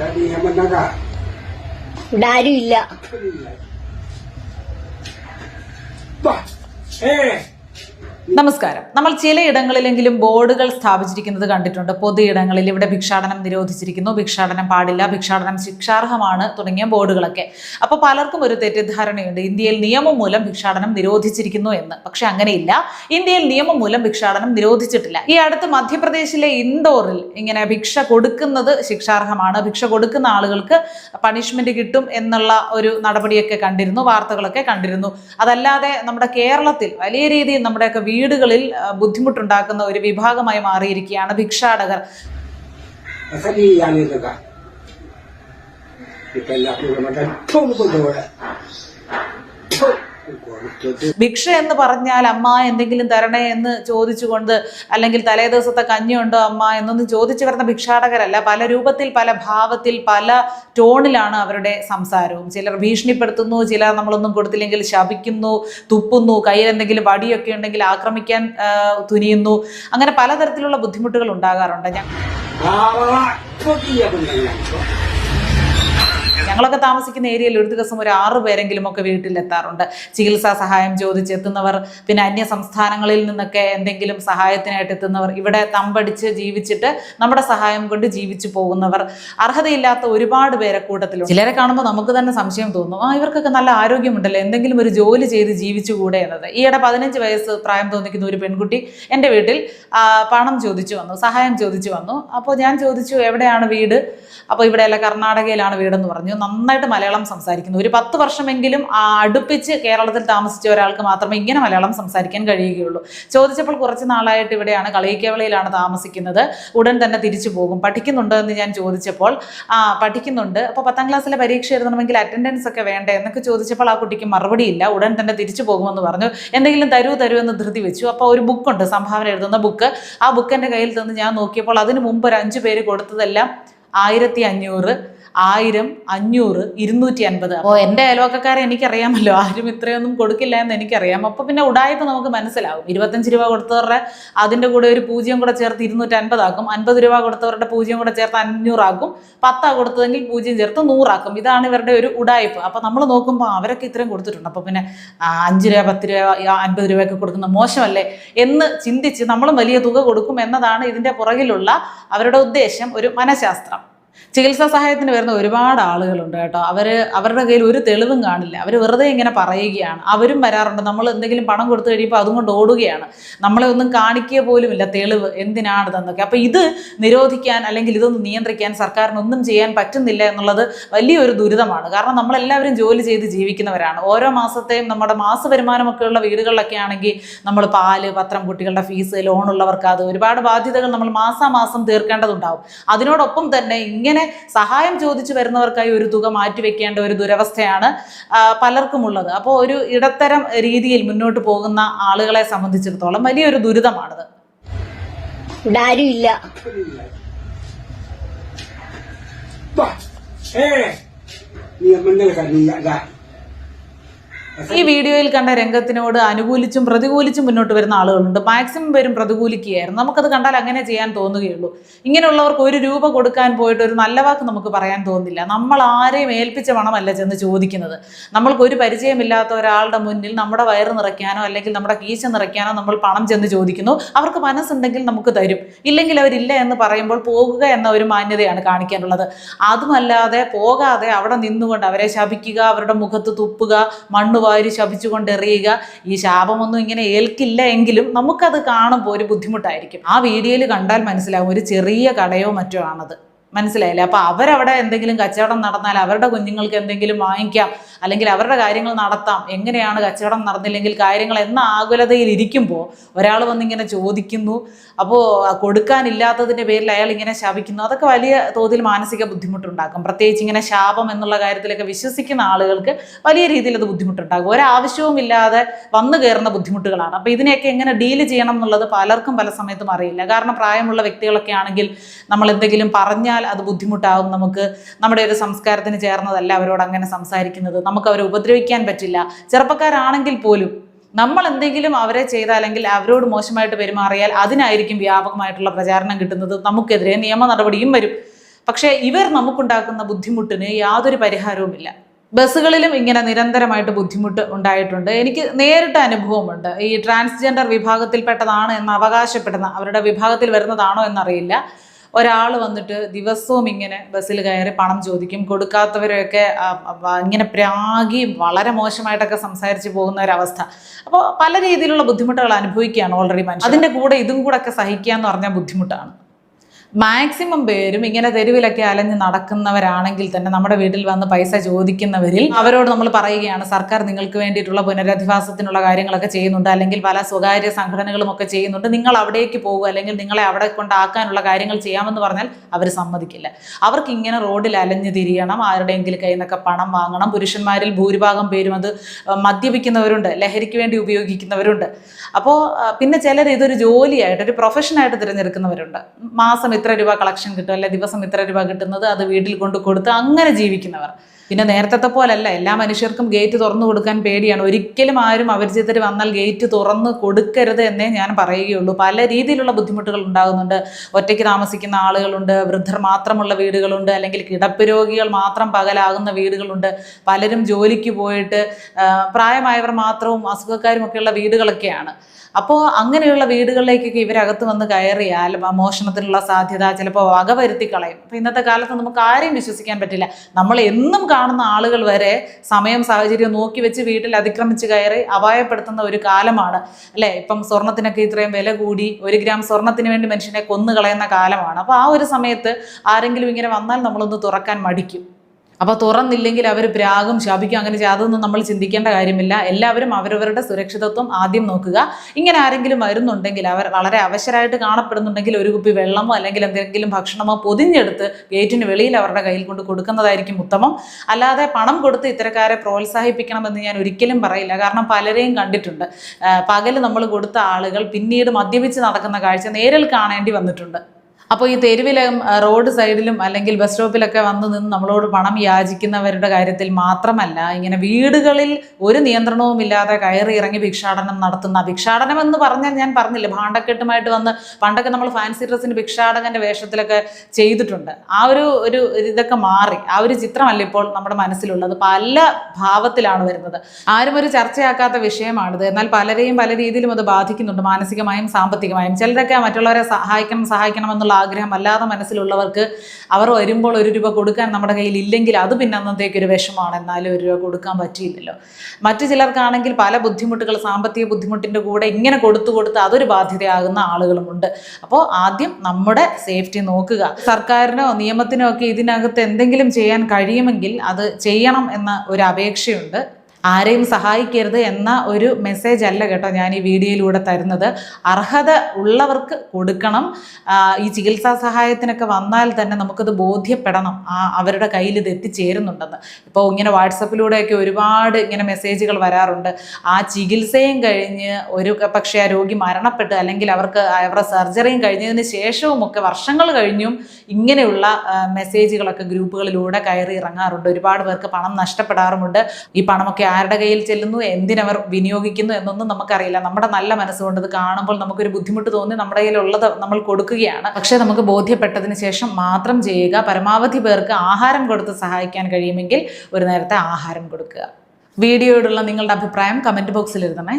ഇവിടെ ആരും ഇല്ല ഏ നമസ്കാരം. നമ്മൾ ചിലയിടങ്ങളിലെങ്കിലും ബോർഡുകൾ സ്ഥാപിച്ചിരിക്കുന്നത് കണ്ടിട്ടുണ്ട്. പൊതുയിടങ്ങളിൽ ഇവിടെ ഭിക്ഷാടനം നിരോധിച്ചിരിക്കുന്നു. ഭിക്ഷാടനം പാടില്ല. ഭിക്ഷാടനം ശിക്ഷാർഹമാണ് തുടങ്ങിയ ബോർഡുകളൊക്കെ. അപ്പോൾ പലർക്കും ഒരു തെറ്റിദ്ധാരണയുണ്ട്. ഇന്ത്യയിൽ നിയമം മൂലം ഭിക്ഷാടനം നിരോധിച്ചിരിക്കുന്നു എന്ന്. പക്ഷെ അങ്ങനെയില്ല. ഇന്ത്യയിൽ നിയമം മൂലം ഭിക്ഷാടനം നിരോധിച്ചിട്ടില്ല. ഈ അടുത്ത് മധ്യപ്രദേശിലെ ഇൻഡോറിൽ ഇങ്ങനെ ഭിക്ഷ കൊടുക്കുന്നത് ശിക്ഷാർഹമാണ്. ഭിക്ഷ കൊടുക്കുന്ന ആളുകൾക്ക് പണിഷ്മെന്റ് കിട്ടും എന്നുള്ള ഒരു നടപടിയൊക്കെ കണ്ടിരുന്നു. വാർത്തകളൊക്കെ കണ്ടിരുന്നു. അതല്ലാതെ നമ്മുടെ കേരളത്തിൽ വലിയ രീതിയിൽ നമ്മുടെയൊക്കെ വീടുകളിൽ ബുദ്ധിമുട്ടുണ്ടാക്കുന്ന ഒരു വിഭാഗമായി മാറിയിരിക്കുകയാണ് ഭിക്ഷാടകർ. ഇപ്പൊ കൊടുത്തിട്ട് ഭിക്ഷ എന്ന് പറഞ്ഞാൽ അമ്മ എന്തെങ്കിലും തരണേ എന്ന് ചോദിച്ചുകൊണ്ട് അല്ലെങ്കിൽ തലേ ദിവസത്തെ കഞ്ഞിയുണ്ടോ അമ്മ എന്നൊന്നും ചോദിച്ചു വരുന്ന ഭിക്ഷാടകരല്ല പല രൂപത്തിൽ പല ഭാവത്തിൽ പല ടോണിലാണ് അവരുടെ സംസാരവും ചിലർ ഭീഷണിപ്പെടുത്തുന്നു ചിലർ നമ്മളൊന്നും കൊടുത്തില്ലെങ്കിൽ ശപിക്കുന്നു തുപ്പുന്നു കയ്യിൽ എന്തെങ്കിലും വടിയൊക്കെ ഉണ്ടെങ്കിൽ ആക്രമിക്കാൻ തുനിയുന്നു അങ്ങനെ പലതരത്തിലുള്ള ബുദ്ധിമുട്ടുകൾ ഉണ്ടാകാറുണ്ട് ഞ- ആ പുതിയ ബന്ധങ്ങൾ ഞങ്ങളൊക്കെ താമസിക്കുന്ന ഏരിയയിൽ ഒരു ദിവസം ഒരു ആറ് പേരെങ്കിലും ഒക്കെ വീട്ടിലെത്താറുണ്ട്. ചികിത്സാ സഹായം ചോദിച്ചെത്തുന്നവർ പിന്നെ അന്യ സംസ്ഥാനങ്ങളിൽ നിന്നൊക്കെ എന്തെങ്കിലും സഹായത്തിനായിട്ട് എത്തുന്നവർ ഇവിടെ തമ്പടിച്ച് ജീവിച്ചിട്ട് നമ്മുടെ സഹായം കൊണ്ട് ജീവിച്ചു പോകുന്നവർ അർഹതയില്ലാത്ത ഒരുപാട് പേരെ കൂട്ടത്തിലുണ്ട്. ചിലരെ കാണുമ്പോൾ നമുക്ക് തന്നെ സംശയം തോന്നും ആ ഇവർക്കൊക്കെ നല്ല ആരോഗ്യമുണ്ടല്ലോ എന്തെങ്കിലും ഒരു ജോലി ചെയ്ത് ജീവിച്ചുകൂടെ എന്നത്. ഈയിടെ പതിനഞ്ച് വയസ്സ് പ്രായം തോന്നിക്കുന്ന ഒരു പെൺകുട്ടി എന്റെ വീട്ടിൽ പണം ചോദിച്ചു വന്നു സഹായം ചോദിച്ചു വന്നു. അപ്പോൾ ഞാൻ ചോദിച്ചു എവിടെയാണ് വീട്? അപ്പോൾ ഇവിടെയല്ല കർണാടകയിലാണ് വീടെന്ന് പറഞ്ഞു. നന്നായിട്ട് മലയാളം സംസാരിക്കുന്നു. ഒരു പത്ത് വർഷമെങ്കിലും അടുപ്പിച്ച് കേരളത്തിൽ താമസിച്ച ഒരാൾക്ക് മാത്രമേ ഇങ്ങനെ മലയാളം സംസാരിക്കാൻ കഴിയുകയുള്ളൂ. ചോദിച്ചപ്പോൾ കുറച്ച് നാളായിട്ട് ഇവിടെയാണ് കളിയിക്കവളയിലാണ് താമസിക്കുന്നത്. ഉടൻ തന്നെ തിരിച്ചു പോകും. പഠിക്കുന്നുണ്ടോ എന്ന് ഞാൻ ചോദിച്ചപ്പോൾ ആ പഠിക്കുന്നുണ്ട്. അപ്പോൾ പത്താം ക്ലാസ്സിലെ പരീക്ഷ എഴുതണമെങ്കിൽ അറ്റൻഡൻസ് ഒക്കെ വേണ്ടേ എന്നൊക്കെ ചോദിച്ചപ്പോൾ ആ കുട്ടിക്ക് മറുപടിയില്ല ഉടൻ തന്നെ തിരിച്ചു പോകുമെന്ന് പറഞ്ഞു. എന്തെങ്കിലും തരൂ തരൂ എന്ന് ധൃതി വെച്ചു. അപ്പോൾ ഒരു ബുക്കുണ്ട് സംഭാവന എഴുതുന്ന ബുക്ക്. ആ ബുക്ക് എന്റെ കയ്യിൽ തന്ന് ഞാൻ നോക്കിയപ്പോൾ അതിന് മുമ്പ് ഒരു അഞ്ച് പേര് കൊടുത്തതെല്ലാം ആയിരത്തി അഞ്ഞൂറ് ആയിരം അഞ്ഞൂറ് ഇരുന്നൂറ്റി അൻപത് അപ്പോൾ എന്റെ അയൽവക്കക്കാരെ എനിക്കറിയാമല്ലോ ആരും ഇത്രയൊന്നും കൊടുക്കില്ല എന്ന് എനിക്കറിയാം. അപ്പോൾ പിന്നെ ഉടായ്പ നമുക്ക് മനസ്സിലാവും. ഇരുപത്തഞ്ച് രൂപ കൊടുത്തവരുടെ അതിന്റെ കൂടെ ഒരു പൂജ്യം കൂടെ ചേർത്ത് ഇരുന്നൂറ്റി അൻപതാക്കും അൻപത് രൂപ കൊടുത്തവരുടെ പൂജ്യം കൂടെ ചേർത്ത് അഞ്ഞൂറാക്കും പത്താ കൊടുത്തതെങ്കിൽ പൂജ്യം ചേർത്ത് നൂറാക്കും. ഇതാണ് ഇവരുടെ ഒരു ഉടായ്പ. അപ്പോൾ നമ്മൾ നോക്കുമ്പോൾ അവരൊക്കെ ഇത്രയും കൊടുത്തിട്ടുണ്ട്. അപ്പോൾ പിന്നെ അഞ്ച് രൂപ പത്ത് രൂപ അൻപത് രൂപയൊക്കെ കൊടുക്കുന്ന മോശമല്ലേ എന്ന് ചിന്തിച്ച് നമ്മളും വലിയ തുക കൊടുക്കും എന്നതാണ് ഇതിന്റെ പുറകിലുള്ള അവരുടെ ഉദ്ദേശം ഒരു മനഃശാസ്ത്രം. ചികിത്സാ സഹായത്തിന് വരുന്ന ഒരുപാട് ആളുകളുണ്ട് കേട്ടോ. അവർ അവരുടെ കയ്യിൽ ഒരു തെളിവും കാണില്ല. അവർ വെറുതെ ഇങ്ങനെ പറയുകയാണ്. അവരും വരാറുണ്ട്. നമ്മൾ എന്തെങ്കിലും പണം കൊടുത്തു കഴിയുമ്പോൾ അതും കൊണ്ട് ഓടുകയാണ്. നമ്മളെ ഒന്നും കാണിക്കുക പോലുമില്ല. തെളിവ് എന്തിനാണ് തന്നൊക്കെ. അപ്പോൾ ഇത് നിരോധിക്കാൻ അല്ലെങ്കിൽ ഇതൊന്നും നിയന്ത്രിക്കാൻ സർക്കാരിന് ഒന്നും ചെയ്യാൻ പറ്റുന്നില്ല എന്നുള്ളത് വലിയൊരു ദുരിതമാണ്. കാരണം നമ്മളെല്ലാവരും ജോലി ചെയ്ത് ജീവിക്കുന്നവരാണ്. ഓരോ മാസത്തെയും നമ്മുടെ മാസ വരുമാനമൊക്കെ ഉള്ള വീടുകളിലൊക്കെ ആണെങ്കിൽ നമ്മൾ പാൽ പത്രം കുട്ടികളുടെ ഫീസ് ലോണുള്ളവർക്ക് അത് ഒരുപാട് ബാധ്യതകൾ നമ്മൾ മാസാമാസം തീർക്കേണ്ടതുണ്ടാവും. അതിനോടൊപ്പം തന്നെ ഇങ്ങനെ സഹായം ചോദിച്ചു വരുന്നവർക്കായി ഒരു തുക മാറ്റിവെക്കേണ്ട ഒരു ദുരവസ്ഥയാണ് പലർക്കുമുള്ളത്. പലർക്കും ഉള്ളത് അപ്പോൾ ഒരു ഇടത്തരം രീതിയിൽ മുന്നോട്ട് പോകുന്ന ആളുകളെ സംബന്ധിച്ചിടത്തോളം വലിയൊരു ദുരിതമാണിത്. ഏ നീ ഈ വീഡിയോയിൽ കണ്ട രംഗത്തിനോട് അനുകൂലിച്ചും പ്രതികൂലിച്ചും മുന്നോട്ട് വരുന്ന ആളുകളുണ്ട്. മാക്സിമം പേരും പ്രതികൂലിക്കുകയായിരുന്നു. നമുക്കത് കണ്ടാൽ അങ്ങനെ ചെയ്യാൻ തോന്നുകയുള്ളൂ. ഇങ്ങനെയുള്ളവർക്ക് ഒരു രൂപ കൊടുക്കാൻ പോയിട്ട് ഒരു നല്ല വാക്ക് നമുക്ക് പറയാൻ തോന്നില്ല. നമ്മൾ ആരെയും ഏൽപ്പിച്ച പണമല്ല ചെന്ന് ചോദിക്കുന്നത്. നമ്മൾക്ക് ഒരു പരിചയമില്ലാത്ത ഒരാളുടെ മുന്നിൽ നമ്മുടെ വയറ് നിറയ്ക്കാനോ അല്ലെങ്കിൽ നമ്മുടെ കീശ നിറയ്ക്കാനോ നമ്മൾ പണം ചെന്ന് ചോദിക്കുന്നു. അവർക്ക് മനസ്സുണ്ടെങ്കിൽ നമുക്ക് തരും. ഇല്ലെങ്കിൽ അവരില്ല എന്ന് പറയുമ്പോൾ പോകുക എന്ന ഒരു മാന്യതയാണ് കാണിക്കാനുള്ളത്. അതുമല്ലാതെ പോകാതെ അവിടെ നിന്നുകൊണ്ട് അവരെ ശപിക്കുക അവരുടെ മുഖത്ത് തുപ്പുക മണ്ണ് വാരി ശപിച്ചുകൊണ്ട് എറിയുക ഈ ശാപമൊന്നും ഇങ്ങനെ ഏൽക്കില്ല എങ്കിലും നമുക്കത് കാണുമ്പോൾ ഒരു ബുദ്ധിമുട്ടായിരിക്കും. ആ വീഡിയോയിൽ കണ്ടാൽ മനസ്സിലാവും ഒരു ചെറിയ കടയോ മറ്റോ ആണത്. മനസ്സിലായില്ലേ? അപ്പോൾ അവരവിടെ എന്തെങ്കിലും കച്ചവടം നടന്നാൽ അവരുടെ കുഞ്ഞുങ്ങൾക്ക് എന്തെങ്കിലും വാങ്ങിക്കാം അല്ലെങ്കിൽ അവരുടെ കാര്യങ്ങൾ നടത്താം. എങ്ങനെയാണ് കച്ചവടം നടന്നില്ലെങ്കിൽ കാര്യങ്ങൾ എന്ന ആകുലതയിൽ ഇരിക്കുമ്പോൾ ഒരാൾ വന്നിങ്ങനെ ചോദിക്കുന്നു. അപ്പോൾ കൊടുക്കാനില്ലാത്തതിന്റെ പേരിൽ അയാൾ ഇങ്ങനെ ശപിക്കുന്നു. അതൊക്കെ വലിയ തോതിൽ മാനസിക ബുദ്ധിമുട്ടുണ്ടാക്കും. പ്രത്യേകിച്ച് ഇങ്ങനെ ശാപം എന്നുള്ള കാര്യത്തിലൊക്കെ വിശ്വസിക്കുന്ന ആളുകൾക്ക് വലിയ രീതിയിൽ അത് ബുദ്ധിമുട്ടുണ്ടാകും ഒരാവശ്യവും ഇല്ലാതെ വന്നു കയറുന്ന ബുദ്ധിമുട്ടുകളാണ്. അപ്പോൾ ഇതിനെയൊക്കെ എങ്ങനെ ഡീൽ ചെയ്യണം എന്നുള്ളത് പലർക്കും പല സമയത്തും അറിയില്ല. കാരണം പ്രായമുള്ള വ്യക്തികളൊക്കെ ആണെങ്കിൽ നമ്മൾ എന്തെങ്കിലും പറഞ്ഞാൽ അത് ബുദ്ധിമുട്ടാവും. നമുക്ക് നമ്മുടെ ഒരു സംസ്കാരത്തിന് ചേർന്നതല്ല അവരോട് അങ്ങനെ സംസാരിക്കുന്നത്. നമുക്ക് അവരെ ഉപദ്രവിക്കാൻ പറ്റില്ല. ചെറുപ്പക്കാരാണെങ്കിൽ പോലും നമ്മൾ എന്തെങ്കിലും അവരെ ചെയ്താലെങ്കിൽ അവരോട് മോശമായിട്ട് പെരുമാറിയാൽ അതിനായിരിക്കും വ്യാപകമായിട്ടുള്ള പ്രചാരണം കിട്ടുന്നത്. നമുക്കെതിരെ നിയമ നടപടിയും വരും. പക്ഷേ ഇവർ നമുക്കുണ്ടാക്കുന്ന ബുദ്ധിമുട്ടിന് യാതൊരു പരിഹാരവുമില്ല. ബസ്സുകളിലും ഇങ്ങനെ നിരന്തരമായിട്ട് ബുദ്ധിമുട്ട് ഉണ്ടായിട്ടുണ്ട്. എനിക്ക് നേരിട്ട് അനുഭവമുണ്ട്. ഈ ട്രാൻസ്ജെൻഡർ വിഭാഗത്തിൽപ്പെട്ടതാണ് എന്ന് അവകാശപ്പെടുന്ന അവരുടെ വിഭാഗത്തിൽ വരുന്നതാണോ എന്നറിയില്ല. ഒരാൾ വന്നിട്ട് ദിവസവും ഇങ്ങനെ ബസ്സിൽ കയറി പണം ചോദിക്കും. കൊടുക്കാത്തവരെയൊക്കെ ഇങ്ങനെ പ്രാഗി വളരെ മോശമായിട്ടൊക്കെ സംസാരിച്ച് പോകുന്ന ഒരവസ്ഥ. അപ്പോൾ പല രീതിയിലുള്ള ബുദ്ധിമുട്ടുകൾ അനുഭവിക്കുകയാണ് ഓൾറെഡി മനുഷ്യൻ അതിന്റെ കൂടെ ഇതും കൂടെ ഒക്കെ സഹിക്കുക എന്ന് പറഞ്ഞാൽ ബുദ്ധിമുട്ടാണ്. മാക്സിമം പേരും ഇങ്ങനെ തെരുവിലൊക്കെ അലഞ്ഞ് നടക്കുന്നവരാണെങ്കിൽ തന്നെ നമ്മുടെ വീട്ടിൽ വന്ന് പൈസ ചോദിക്കുന്നവരിൽ അവരോട് നമ്മൾ പറയുകയാണ് സർക്കാർ നിങ്ങൾക്ക് വേണ്ടിയിട്ടുള്ള പുനരധിവാസത്തിനുള്ള കാര്യങ്ങളൊക്കെ ചെയ്യുന്നുണ്ട് അല്ലെങ്കിൽ പല സ്വകാര്യ സംഘടനകളും ഒക്കെ ചെയ്യുന്നുണ്ട്. നിങ്ങൾ അവിടേക്ക് പോകുക അല്ലെങ്കിൽ നിങ്ങളെ അവിടെ കൊണ്ടാക്കാനുള്ള കാര്യങ്ങൾ ചെയ്യാമെന്ന് പറഞ്ഞാൽ അവർ സമ്മതിക്കില്ല. അവർക്ക് ഇങ്ങനെ റോഡിൽ അലഞ്ഞു തിരിയണം ആരുടെയെങ്കിലും കയ്യിൽ നിന്നൊക്കെ പണം വാങ്ങണം. പുരുഷന്മാരിൽ ഭൂരിഭാഗം പേരും അത് മദ്യപിക്കുന്നവരുണ്ട് ലഹരിക്ക് വേണ്ടി ഉപയോഗിക്കുന്നവരുണ്ട്. അപ്പോൾ പിന്നെ ചിലർ ഇതൊരു ജോലിയായിട്ട് ഒരു പ്രൊഫഷനായിട്ട് തിരഞ്ഞെടുക്കുന്നവരുണ്ട്. മാസം ഇത്ര രൂപ കളക്ഷൻ കിട്ടും അല്ലെ ദിവസം ഇത്ര രൂപ കിട്ടുന്നത് അത് വീട്ടിൽ കൊണ്ട് കൊടുത്ത് അങ്ങനെ ജീവിക്കുന്നവർ. പിന്നെ നേരത്തെ പോലല്ല എല്ലാ മനുഷ്യർക്കും ഗേറ്റ് തുറന്നു കൊടുക്കാൻ പേടിയാണ്. ഒരിക്കലും ആരും അപരിചിതർ വന്നാൽ ഗേറ്റ് തുറന്ന് കൊടുക്കരുത് എന്നേ ഞാൻ പറയുകയുള്ളൂ. പല രീതിയിലുള്ള ബുദ്ധിമുട്ടുകൾ ഉണ്ടാകുന്നുണ്ട്. ഒറ്റയ്ക്ക് താമസിക്കുന്ന ആളുകളുണ്ട് വൃദ്ധർ മാത്രമുള്ള വീടുകളുണ്ട് അല്ലെങ്കിൽ കിടപ്പ് മാത്രം പകലാകുന്ന വീടുകളുണ്ട്. പലരും ജോലിക്ക് പോയിട്ട് പ്രായമായവർ മാത്രവും അസുഖക്കാരും ഒക്കെയുള്ള വീടുകളൊക്കെയാണ്. അപ്പോൾ അങ്ങനെയുള്ള വീടുകളിലേക്കൊക്കെ ഇവരകത്ത് വന്ന് കയറിയാൽ മോഷണത്തിനുള്ള സാധ്യത ചിലപ്പോൾ വകവരുത്തി കളയും. അപ്പോൾ ഇന്നത്തെ കാലത്ത് നമുക്ക് ആരെയും വിശ്വസിക്കാൻ പറ്റില്ല. നമ്മൾ എന്നും കാണുന്ന ആളുകൾ വരെ സമയം സാഹചര്യം നോക്കി വെച്ച് വീട്ടിൽ അതിക്രമിച്ച് കയറി അപായപ്പെടുത്തുന്ന ഒരു കാലമാണ്. അല്ലേ? ഇപ്പം സ്വർണത്തിനൊക്കെ ഇത്രയും വില കൂടി ഒരു ഗ്രാം സ്വർണത്തിന് വേണ്ടി മനുഷ്യനെ കൊന്നു കളയുന്ന കാലമാണ്. അപ്പോൾ ആ ഒരു സമയത്ത് ആരെങ്കിലും ഇങ്ങനെ വന്നാൽ നമ്മളൊന്ന് തുറക്കാൻ മടിക്കും. അപ്പോൾ തുറന്നില്ലെങ്കിൽ അവർ പ്രാഗും ശാപിക്കും അങ്ങനെ ചെയ്യാതൊന്നും നമ്മൾ ചിന്തിക്കേണ്ട കാര്യമില്ല. എല്ലാവരും അവരവരുടെ സുരക്ഷിതത്വം ആദ്യം നോക്കുക. ഇങ്ങനെ ആരെങ്കിലും വരുന്നുണ്ടെങ്കിൽ അവർ വളരെ അവശരായിട്ട് കാണപ്പെടുന്നുണ്ടെങ്കിൽ ഒരു കുപ്പി വെള്ളമോ അല്ലെങ്കിൽ എന്തെങ്കിലും ഭക്ഷണമോ പൊതിഞ്ഞെടുത്ത് ഗേറ്റിന് വെളിയിൽ അവരുടെ കയ്യിൽ കൊണ്ട് കൊടുക്കുന്നതായിരിക്കും ഉത്തമം. അല്ലാതെ പണം കൊടുത്ത് ഇത്തരക്കാരെ പ്രോത്സാഹിപ്പിക്കണമെന്ന് ഞാൻ ഒരിക്കലും പറയില്ല. കാരണം പലരെയും കണ്ടിട്ടുണ്ട്. പകൽ നമ്മൾ കൊടുത്ത ആളുകൾ പിന്നീട് മദ്യപിച്ച് നടക്കുന്ന കാഴ്ച നേരിൽ കാണേണ്ടി വന്നിട്ടുണ്ട്. അപ്പോൾ ഈ തെരുവിലും റോഡ് സൈഡിലും അല്ലെങ്കിൽ ബസ് സ്റ്റോപ്പിലൊക്കെ വന്ന് നിന്ന് നമ്മളോട് പണം യാചിക്കുന്നവരുടെ കാര്യത്തിൽ മാത്രമല്ല ഇങ്ങനെ വീടുകളിൽ ഒരു നിയന്ത്രണവും ഇല്ലാതെ കയറി ഇറങ്ങി ഭിക്ഷാടനം നടത്തുന്ന ഭിക്ഷാടനം എന്ന് പറഞ്ഞാൽ ഞാൻ പറഞ്ഞില്ല ഭാണ്ഡക്കെട്ടുമായിട്ട് വന്ന് പണ്ടൊക്കെ നമ്മൾ ഫാൻസി ഡ്രസ്സിന് ഭിക്ഷാടകന്റെ വേഷത്തിലൊക്കെ ചെയ്തിട്ടുണ്ട്. ആ ഒരു ഒരു ഇതൊക്കെ മാറി. ആ ഒരു ചിത്രമല്ല ഇപ്പോൾ നമ്മുടെ മനസ്സിലുള്ളത്. പല ഭാവത്തിലാണ് വരുന്നത്. ആരും ഒരു ചർച്ചയാക്കാത്ത വിഷയമാണിത്. എന്നാൽ പലരെയും പല രീതിയിലും അത് ബാധിക്കുന്നുണ്ട്. മാനസികമായും സാമ്പത്തികമായും. ചിലരൊക്കെ മറ്റുള്ളവരെ സഹായിക്കണം സഹായിക്കണം എന്നുള്ള ആഗ്രഹം അല്ലാതെ മനസ്സിലുള്ളവർക്ക് അവർ വരുമ്പോൾ ഒരു രൂപ കൊടുക്കാൻ നമ്മുടെ കയ്യിൽ ഇല്ലെങ്കിൽ അത് പിന്നെ അന്നത്തേക്ക് ഒരു വിഷമമാണ്. എന്നാലും ഒരു രൂപ കൊടുക്കാൻ പറ്റിയില്ലല്ലോ. മറ്റു ചിലർക്കാണെങ്കിൽ പല ബുദ്ധിമുട്ടുകൾ സാമ്പത്തിക ബുദ്ധിമുട്ടിന്റെ കൂടെ ഇങ്ങനെ കൊടുത്തു കൊടുത്ത് അതൊരു ബാധ്യതയാകുന്ന ആളുകളുമുണ്ട് അപ്പോൾ ആദ്യം നമ്മുടെ സേഫ്റ്റി നോക്കുക. സർക്കാരിനോ നിയമത്തിനോ ഒക്കെ ഇതിനകത്ത് എന്തെങ്കിലും ചെയ്യാൻ കഴിയുമെങ്കിൽ അത് ചെയ്യണം എന്ന ഒരു അപേക്ഷയുണ്ട്. ആരെയും സഹായിക്കരുത് എന്ന ഒരു മെസ്സേജ് അല്ല കേട്ടോ ഞാൻ ഈ വീഡിയോയിലൂടെ തരുന്നത്. അർഹത ഉള്ളവർക്ക് കൊടുക്കണം. ഈ ചികിത്സാ സഹായത്തിനൊക്കെ വന്നാൽ തന്നെ നമുക്കത് ബോധ്യപ്പെടണം. അവരുടെ കയ്യിൽ ഇത് എത്തിച്ചേരുന്നുണ്ടെന്ന്. ഇപ്പോൾ ഇങ്ങനെ വാട്സപ്പിലൂടെയൊക്കെ ഒരുപാട് ഇങ്ങനെ മെസ്സേജുകൾ വരാറുണ്ട്. ആ ചികിത്സയും കഴിഞ്ഞ് ഒരു പക്ഷേ ആ രോഗി മരണപ്പെട്ട് അല്ലെങ്കിൽ അവർക്ക് അവരുടെ സർജറിയും കഴിഞ്ഞതിന് ശേഷവും ഒക്കെ വർഷങ്ങൾ കഴിഞ്ഞും ഇങ്ങനെയുള്ള മെസ്സേജുകളൊക്കെ ഗ്രൂപ്പുകളിലൂടെ കയറി ഇറങ്ങാറുണ്ട്. ഒരുപാട് പേർക്ക് പണം നഷ്ടപ്പെടാറുമുണ്ട്. ഈ പണമൊക്കെ ആരുടെ കയ്യിൽ ചെല്ലുന്നു എന്തിനവർ വിനിയോഗിക്കുന്നു എന്നൊന്നും നമുക്കറിയില്ല. നമ്മുടെ നല്ല മനസ്സുകൊണ്ട് ഇത് കാണുമ്പോൾ നമുക്കൊരു ബുദ്ധിമുട്ട് തോന്നി നമ്മുടെ കയ്യിലുള്ളത് നമ്മൾ കൊടുക്കുകയാണ്. പക്ഷേ നമുക്ക് ബോധ്യപ്പെട്ടതിന് ശേഷം മാത്രം ചെയ്യുക പരമാവധി പേർക്ക് ആഹാരം കൊടുത്ത് സഹായിക്കാൻ കഴിയുമെങ്കിൽ ഒരു നേരത്തെ ആഹാരം കൊടുക്കുക. വീഡിയോയോടുള്ള നിങ്ങളുടെ അഭിപ്രായം കമന്റ് ബോക്സിൽ എഴുതണേ